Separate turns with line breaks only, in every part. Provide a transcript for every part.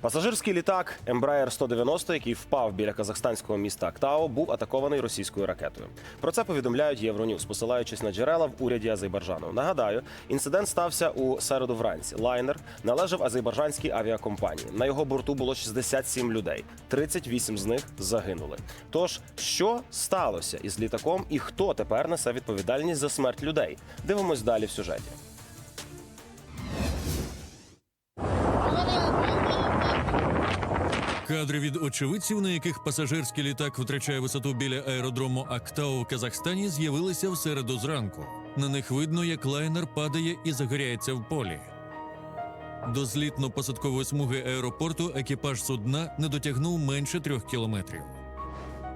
Пасажирський літак Embraer 190, який впав біля казахстанського міста Актау, був атакований російською ракетою. Про це повідомляють Євроньюз, посилаючись на джерела в уряді Азербайджану. Нагадаю, інцидент стався у середу вранці. Лайнер належав азербайджанській авіакомпанії. На його борту було 67 людей, 38 з них загинули. Тож, що сталося із літаком і хто тепер несе відповідальність за смерть людей? Дивимось далі в сюжеті.
Кадри від очевидців, на яких пасажирський літак втрачає висоту біля аеродрому Актау в Казахстані, з'явилися в середу зранку. На них видно, як лайнер падає і загоряється в полі. До злітно-посадкової смуги аеропорту екіпаж судна не дотягнув менше трьох кілометрів.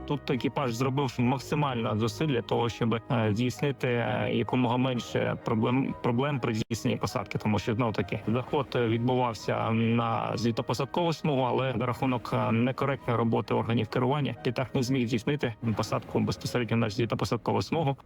Тут екіпаж зробив максимально зусиль для того, щоб е, здійснити е, якомога менше проблем проблем при здійсненні посадки, тому що знов таки заход відбувався на злітопосадкову смугу, але на рахунок е, некоректної роботи органів керування літак не зміг здійснити посадку безпосередньо на злітопосадкову смугу.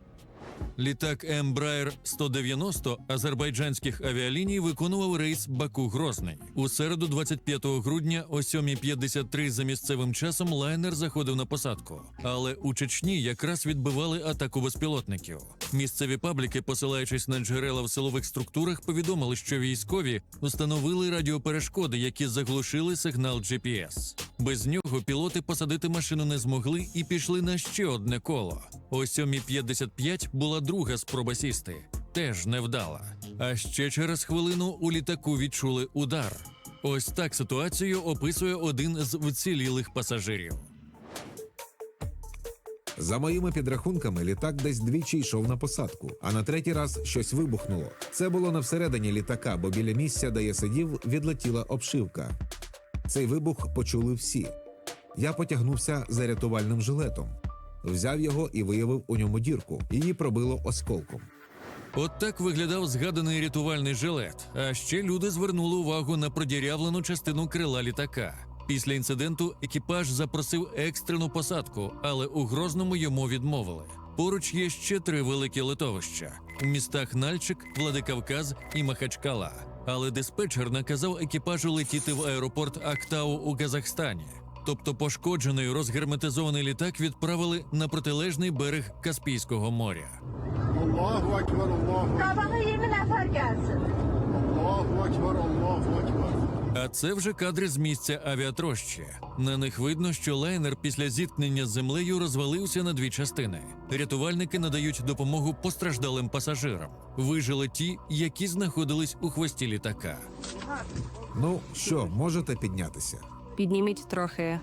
Літак Embraer 190 азербайджанських авіаліній виконував рейс Баку-Грозний. У середу, 25 грудня, о 7.53 за місцевим часом лайнер заходив на посадку. Але у Чечні якраз відбивали атаку безпілотників. Місцеві пабліки, посилаючись на джерела в силових структурах, повідомили, що військові встановили радіоперешкоди, які заглушили сигнал GPS. Без нього пілоти посадити машину не змогли і пішли на ще одне коло. О 7.55 була друга спроба сісти, теж невдала. А ще через хвилину у літаку відчули удар. Ось так ситуацію описує один з вцілілих пасажирів.
За моїми підрахунками, літак десь двічі йшов на посадку, а на третій раз щось вибухнуло. Це було не всередині літака, бо біля місця, де я сидів, відлетіла обшивка. Цей вибух почули всі. Я потягнувся за рятувальним жилетом, взяв його і виявив у ньому дірку. Її пробило осколком.
От так виглядав згаданий рятувальний жилет. А ще люди звернули увагу на продірявлену частину крила літака. Після інциденту екіпаж запросив екстрену посадку, але у Грозному йому відмовили. Поруч є ще три великі литовища у містах Нальчик, Владикавказ і Махачкала. Але диспетчер наказав екіпажу летіти в аеропорт Актау у Казахстані. Тобто пошкоджений розгерметизований літак відправили на протилежний берег Каспійського моря.
Аллаху Ekber, Аллаху Ekber,
Аллаху 20 Аллаху gelsin.
А це вже кадри з місця авіатрощі. На них видно, що лайнер після зіткнення з землею розвалився на дві частини. Рятувальники надають допомогу постраждалим пасажирам. Вижили ті, які знаходились у хвості літака.
Ну що, можете піднятися?
Підніміть трохи.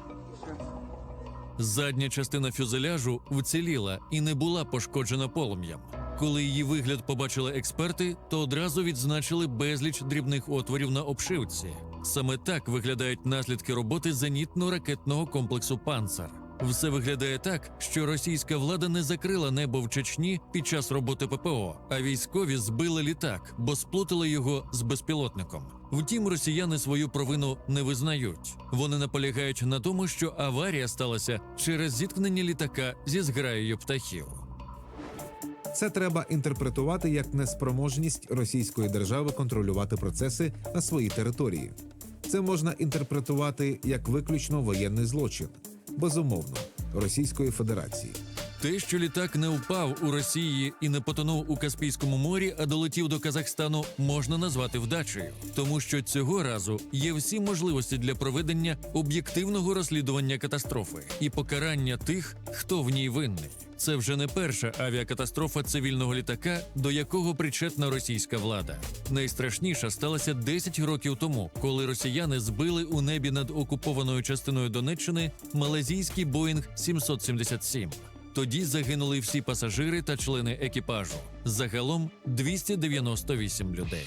Задня частина фюзеляжу вціліла і не була пошкоджена полум'ям. Коли її вигляд побачили експерти, то одразу відзначили безліч дрібних отворів на обшивці. Саме так виглядають наслідки роботи зенітно-ракетного комплексу Панцер. Все виглядає так, що російська влада не закрила небо в Чечні під час роботи ППО, а військові збили літак, бо сплутали його з безпілотником. Втім, росіяни свою провину не визнають. Вони наполягають на тому, що аварія сталася через зіткнення літака зі зграєю птахів.
Це треба інтерпретувати як неспроможність російської держави контролювати процеси на своїй території. Це можна інтерпретувати як виключно воєнний злочин, безумовно, Російської Федерації.
Те, що літак не впав у Росії і не потонув у Каспійському морі, а долетів до Казахстану, можна назвати вдачею, тому що цього разу є всі можливості для проведення об'єктивного розслідування катастрофи і покарання тих, хто в ній винний. Це вже не перша авіакатастрофа цивільного літака, до якого причетна російська влада. Найстрашніша сталася 10 років тому, коли росіяни збили у небі над окупованою частиною Донеччини малазійський Боїнг 777. Тоді загинули всі пасажири та члени екіпажу. Загалом 298 людей.